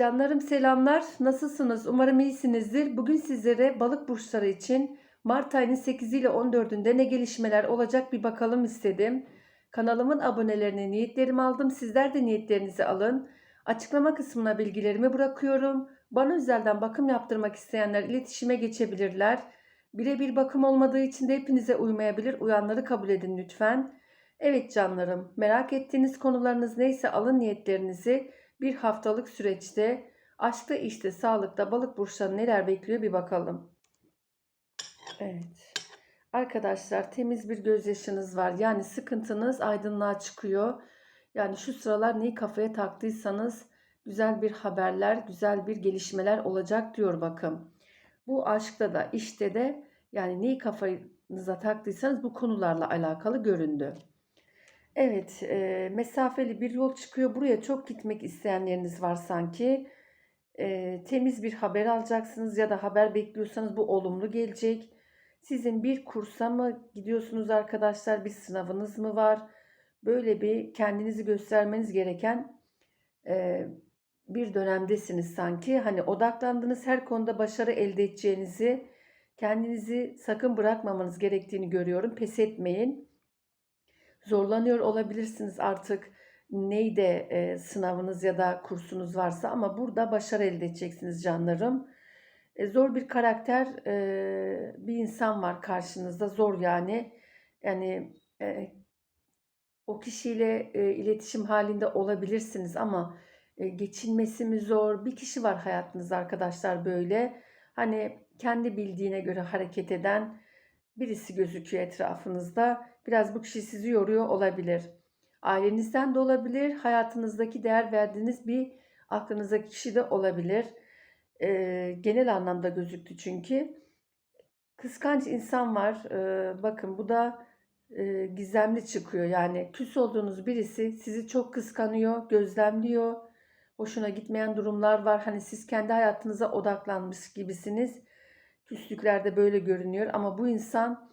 Canlarım selamlar. Nasılsınız? Umarım iyisinizdir. Bugün sizlere balık burçları için Mart ayının 8 ile 14'ünde ne gelişmeler olacak bir bakalım istedim. Kanalımın abonelerine niyetlerimi aldım. Sizler de niyetlerinizi alın. Açıklama kısmına bilgilerimi bırakıyorum. Bana özelden bakım yaptırmak isteyenler iletişime geçebilirler. Birebir bakım olmadığı için de hepinize uymayabilir. Uyanları kabul edin lütfen. Evet canlarım, merak ettiğiniz konularınız neyse alın niyetlerinizi bir haftalık süreçte aşkta, işte, sağlıkta balık burçları neler bekliyor bir bakalım. Evet. Arkadaşlar temiz bir gözyaşınız var. Yani sıkıntınız aydınlığa çıkıyor. Yani şu sıralar neyi kafaya taktıysanız güzel bir haberler, güzel bir gelişmeler olacak diyor bakın. Bu aşkta da işte de yani neyi kafanıza taktıysanız bu konularla alakalı göründü. Evet, e, mesafeli bir yol çıkıyor. Buraya çok gitmek isteyenleriniz var sanki. E, temiz bir haber alacaksınız ya da haber bekliyorsanız bu olumlu gelecek. Sizin bir kursa mı gidiyorsunuz arkadaşlar? Bir sınavınız mı var? Böyle bir kendinizi göstermeniz gereken e, bir dönemdesiniz sanki. Hani odaklandığınız her konuda başarı elde edeceğinizi, kendinizi sakın bırakmamanız gerektiğini görüyorum. Pes etmeyin zorlanıyor olabilirsiniz artık neyde e, sınavınız ya da kursunuz varsa ama burada başarı elde edeceksiniz canlarım. E, zor bir karakter e, bir insan var karşınızda zor yani. Yani e, o kişiyle e, iletişim halinde olabilirsiniz ama e, geçinmesi mi zor? Bir kişi var hayatınızda arkadaşlar böyle. Hani kendi bildiğine göre hareket eden birisi gözüküyor etrafınızda. Biraz bu kişi sizi yoruyor olabilir. Ailenizden de olabilir. Hayatınızdaki değer verdiğiniz bir aklınızdaki kişi de olabilir. Ee, genel anlamda gözüktü çünkü. Kıskanç insan var. Ee, bakın bu da e, gizemli çıkıyor. Yani küs olduğunuz birisi sizi çok kıskanıyor, gözlemliyor. Hoşuna gitmeyen durumlar var. Hani siz kendi hayatınıza odaklanmış gibisiniz Küslüklerde böyle görünüyor ama bu insan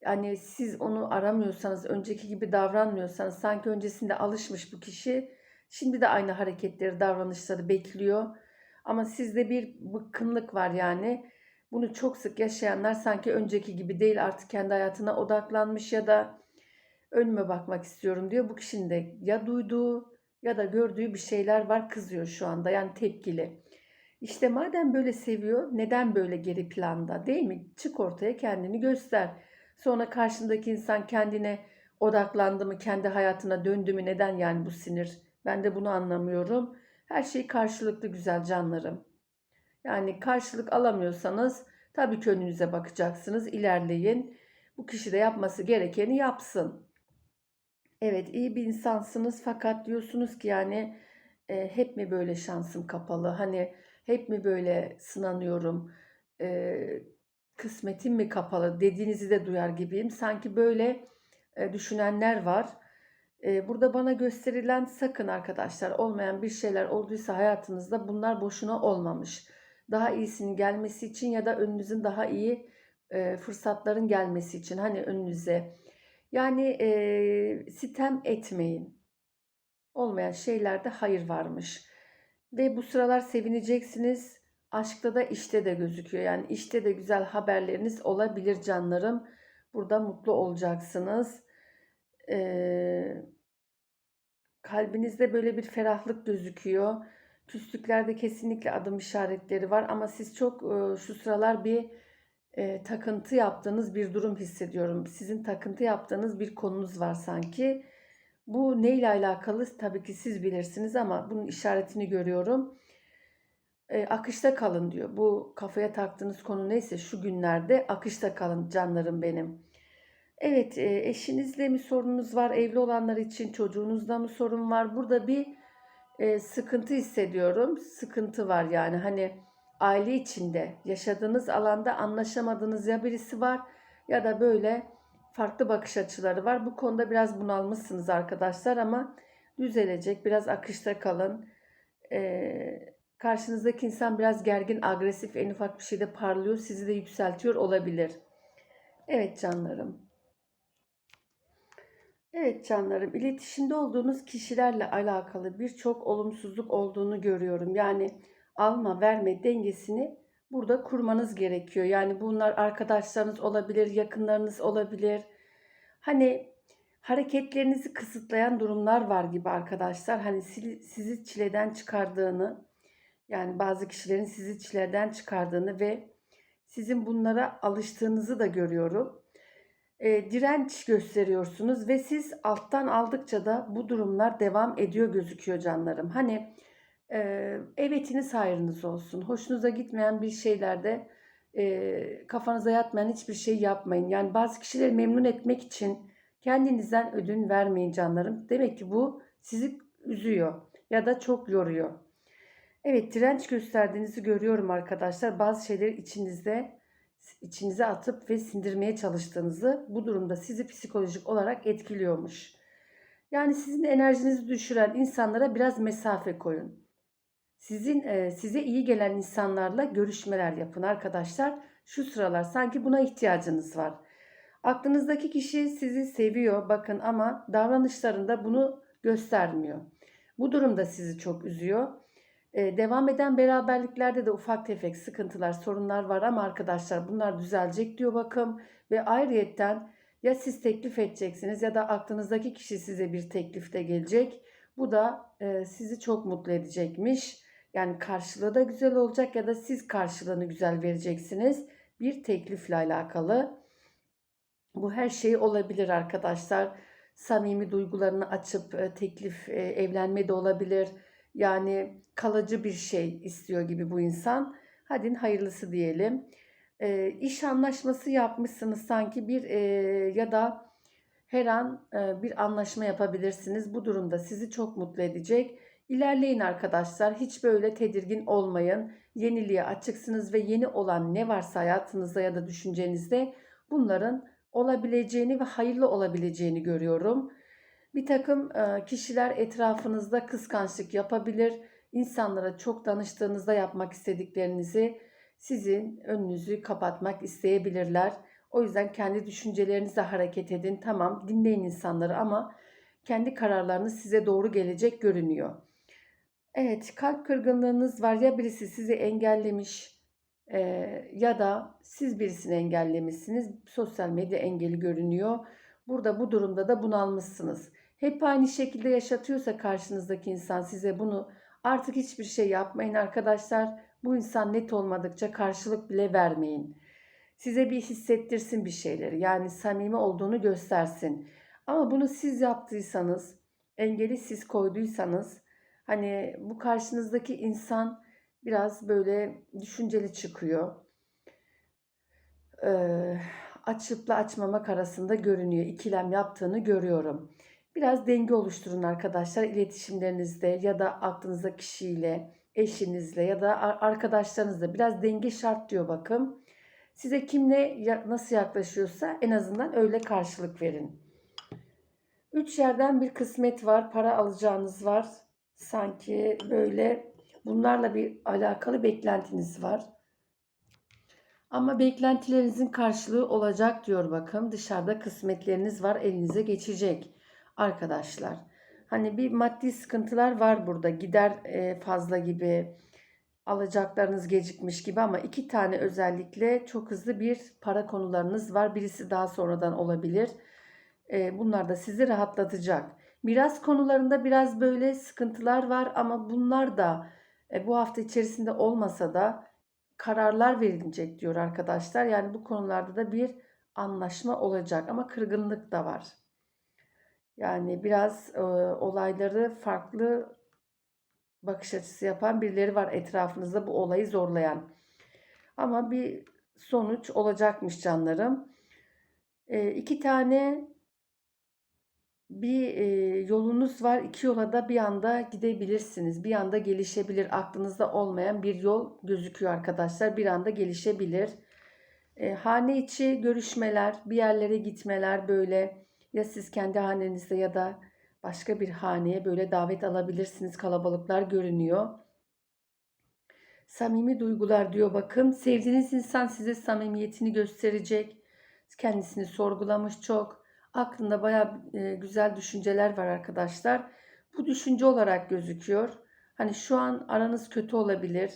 yani siz onu aramıyorsanız, önceki gibi davranmıyorsanız sanki öncesinde alışmış bu kişi. Şimdi de aynı hareketleri, davranışları bekliyor. Ama sizde bir bıkkınlık var yani. Bunu çok sık yaşayanlar sanki önceki gibi değil artık kendi hayatına odaklanmış ya da önüme bakmak istiyorum diyor. Bu kişinin de ya duyduğu ya da gördüğü bir şeyler var kızıyor şu anda yani tepkili. İşte madem böyle seviyor, neden böyle geri planda değil mi? Çık ortaya kendini göster. Sonra karşındaki insan kendine odaklandı mı, kendi hayatına döndü mü neden yani bu sinir? Ben de bunu anlamıyorum. Her şey karşılıklı güzel canlarım. Yani karşılık alamıyorsanız tabii ki önünüze bakacaksınız, ilerleyin. Bu kişi de yapması gerekeni yapsın. Evet iyi bir insansınız fakat diyorsunuz ki yani e, hep mi böyle şansım kapalı? Hani hep mi böyle sınanıyorum? E, kısmetim mi kapalı? Dediğinizi de duyar gibiyim. Sanki böyle e, düşünenler var. E, burada bana gösterilen sakın arkadaşlar olmayan bir şeyler olduysa hayatınızda bunlar boşuna olmamış. Daha iyisinin gelmesi için ya da önünüzün daha iyi e, fırsatların gelmesi için hani önünüze. Yani e, sitem etmeyin. Olmayan şeylerde hayır varmış. Ve bu sıralar sevineceksiniz. Aşkta da işte de gözüküyor. Yani işte de güzel haberleriniz olabilir canlarım. Burada mutlu olacaksınız. Ee, kalbinizde böyle bir ferahlık gözüküyor. Küslüklerde kesinlikle adım işaretleri var ama siz çok e, şu sıralar bir e, takıntı yaptığınız bir durum hissediyorum. Sizin takıntı yaptığınız bir konunuz var sanki. Bu neyle alakalı tabii ki siz bilirsiniz ama bunun işaretini görüyorum. E, akışta kalın diyor. Bu kafaya taktığınız konu neyse şu günlerde akışta kalın canlarım benim. Evet e, eşinizle mi sorununuz var? Evli olanlar için çocuğunuzda mı sorun var? Burada bir e, sıkıntı hissediyorum. Sıkıntı var yani hani aile içinde yaşadığınız alanda anlaşamadığınız ya birisi var ya da böyle farklı bakış açıları var. Bu konuda biraz bunalmışsınız arkadaşlar ama düzelecek. Biraz akışta kalın. Ee, karşınızdaki insan biraz gergin, agresif, en ufak bir şeyde parlıyor. Sizi de yükseltiyor olabilir. Evet canlarım. Evet canlarım, iletişimde olduğunuz kişilerle alakalı birçok olumsuzluk olduğunu görüyorum. Yani alma verme dengesini burada kurmanız gerekiyor. Yani bunlar arkadaşlarınız olabilir, yakınlarınız olabilir. Hani hareketlerinizi kısıtlayan durumlar var gibi arkadaşlar. Hani sizi çileden çıkardığını, yani bazı kişilerin sizi çileden çıkardığını ve sizin bunlara alıştığınızı da görüyorum e, direnç gösteriyorsunuz ve siz alttan aldıkça da bu durumlar devam ediyor gözüküyor canlarım. Hani e, evetiniz hayrınız olsun. Hoşunuza gitmeyen bir şeylerde e, kafanıza yatmayan hiçbir şey yapmayın. Yani bazı kişileri memnun etmek için kendinizden ödün vermeyin canlarım. Demek ki bu sizi üzüyor ya da çok yoruyor. Evet direnç gösterdiğinizi görüyorum arkadaşlar. Bazı şeyleri içinizde içinize atıp ve sindirmeye çalıştığınızı bu durumda sizi psikolojik olarak etkiliyormuş. Yani sizin enerjinizi düşüren insanlara biraz mesafe koyun. Sizin e, size iyi gelen insanlarla görüşmeler yapın arkadaşlar. Şu sıralar sanki buna ihtiyacınız var. Aklınızdaki kişi sizi seviyor bakın ama davranışlarında bunu göstermiyor. Bu durumda sizi çok üzüyor. Ee, devam eden beraberliklerde de ufak tefek sıkıntılar, sorunlar var ama arkadaşlar bunlar düzelecek diyor bakım ve ayrıyetten ya siz teklif edeceksiniz ya da aklınızdaki kişi size bir teklifte gelecek. Bu da e, sizi çok mutlu edecekmiş. Yani karşılığı da güzel olacak ya da siz karşılığını güzel vereceksiniz. Bir teklifle alakalı. Bu her şey olabilir arkadaşlar. Samimi duygularını açıp e, teklif e, evlenme de olabilir yani kalıcı bir şey istiyor gibi bu insan. Hadi hayırlısı diyelim. E, iş anlaşması yapmışsınız sanki bir e, ya da her an e, bir anlaşma yapabilirsiniz. Bu durumda sizi çok mutlu edecek. İlerleyin arkadaşlar. Hiç böyle tedirgin olmayın. Yeniliğe açıksınız ve yeni olan ne varsa hayatınızda ya da düşüncenizde bunların olabileceğini ve hayırlı olabileceğini görüyorum. Bir takım kişiler etrafınızda kıskançlık yapabilir. İnsanlara çok danıştığınızda yapmak istediklerinizi sizin önünüzü kapatmak isteyebilirler. O yüzden kendi düşüncelerinizle hareket edin. Tamam dinleyin insanları ama kendi kararlarınız size doğru gelecek görünüyor. Evet kalp kırgınlığınız var ya birisi sizi engellemiş e, ya da siz birisini engellemişsiniz. Sosyal medya engeli görünüyor. Burada bu durumda da bunalmışsınız hep aynı şekilde yaşatıyorsa karşınızdaki insan size bunu artık hiçbir şey yapmayın arkadaşlar. Bu insan net olmadıkça karşılık bile vermeyin. Size bir hissettirsin bir şeyleri. Yani samimi olduğunu göstersin. Ama bunu siz yaptıysanız, engeli siz koyduysanız hani bu karşınızdaki insan biraz böyle düşünceli çıkıyor. Ee, açıpla açmamak arasında görünüyor. İkilem yaptığını görüyorum. Biraz denge oluşturun arkadaşlar iletişimlerinizde ya da aklınızda kişiyle, eşinizle ya da arkadaşlarınızla biraz denge şart diyor bakın. Size kimle nasıl yaklaşıyorsa en azından öyle karşılık verin. Üç yerden bir kısmet var, para alacağınız var. Sanki böyle bunlarla bir alakalı beklentiniz var. Ama beklentilerinizin karşılığı olacak diyor bakın. Dışarıda kısmetleriniz var, elinize geçecek arkadaşlar. Hani bir maddi sıkıntılar var burada. Gider e, fazla gibi, alacaklarınız gecikmiş gibi ama iki tane özellikle çok hızlı bir para konularınız var. Birisi daha sonradan olabilir. E, bunlar da sizi rahatlatacak. Miras konularında biraz böyle sıkıntılar var ama bunlar da e, bu hafta içerisinde olmasa da kararlar verilecek diyor arkadaşlar. Yani bu konularda da bir anlaşma olacak ama kırgınlık da var. Yani biraz e, olayları farklı bakış açısı yapan birileri var etrafınızda bu olayı zorlayan. Ama bir sonuç olacakmış canlarım. E, iki tane bir e, yolunuz var. İki yola da bir anda gidebilirsiniz. Bir anda gelişebilir. Aklınızda olmayan bir yol gözüküyor arkadaşlar. Bir anda gelişebilir. E, hane içi görüşmeler, bir yerlere gitmeler böyle ya siz kendi hanenizde ya da başka bir haneye böyle davet alabilirsiniz. Kalabalıklar görünüyor. Samimi duygular diyor bakın. Sevdiğiniz insan size samimiyetini gösterecek. Kendisini sorgulamış çok. Aklında bayağı e, güzel düşünceler var arkadaşlar. Bu düşünce olarak gözüküyor. Hani şu an aranız kötü olabilir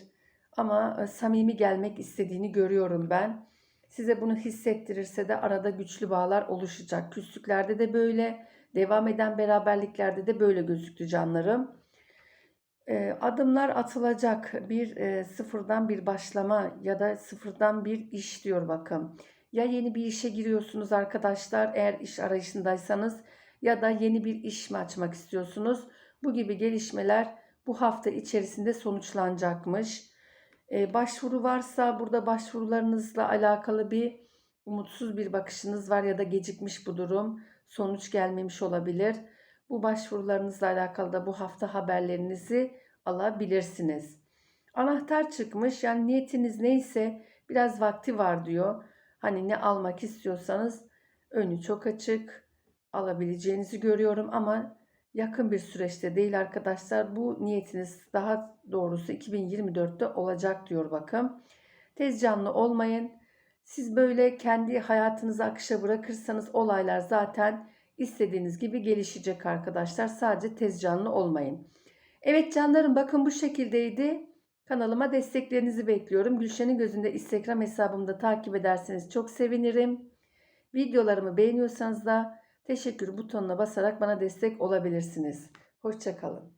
ama e, samimi gelmek istediğini görüyorum ben. Size bunu hissettirirse de arada güçlü bağlar oluşacak. Küslüklerde de böyle, devam eden beraberliklerde de böyle gözüktü canlarım. Adımlar atılacak bir sıfırdan bir başlama ya da sıfırdan bir iş diyor bakın. Ya yeni bir işe giriyorsunuz arkadaşlar eğer iş arayışındaysanız ya da yeni bir iş mi açmak istiyorsunuz? Bu gibi gelişmeler bu hafta içerisinde sonuçlanacakmış. E, başvuru varsa burada başvurularınızla alakalı bir umutsuz bir bakışınız var ya da gecikmiş bu durum. Sonuç gelmemiş olabilir. Bu başvurularınızla alakalı da bu hafta haberlerinizi alabilirsiniz. Anahtar çıkmış yani niyetiniz neyse biraz vakti var diyor. Hani ne almak istiyorsanız önü çok açık alabileceğinizi görüyorum ama yakın bir süreçte değil arkadaşlar. Bu niyetiniz daha doğrusu 2024'te olacak diyor bakın. Tez canlı olmayın. Siz böyle kendi hayatınızı akışa bırakırsanız olaylar zaten istediğiniz gibi gelişecek arkadaşlar. Sadece tez canlı olmayın. Evet canlarım bakın bu şekildeydi. Kanalıma desteklerinizi bekliyorum. Gülşen'in gözünde Instagram hesabımda takip ederseniz çok sevinirim. Videolarımı beğeniyorsanız da teşekkür butonuna basarak bana destek olabilirsiniz. Hoşçakalın.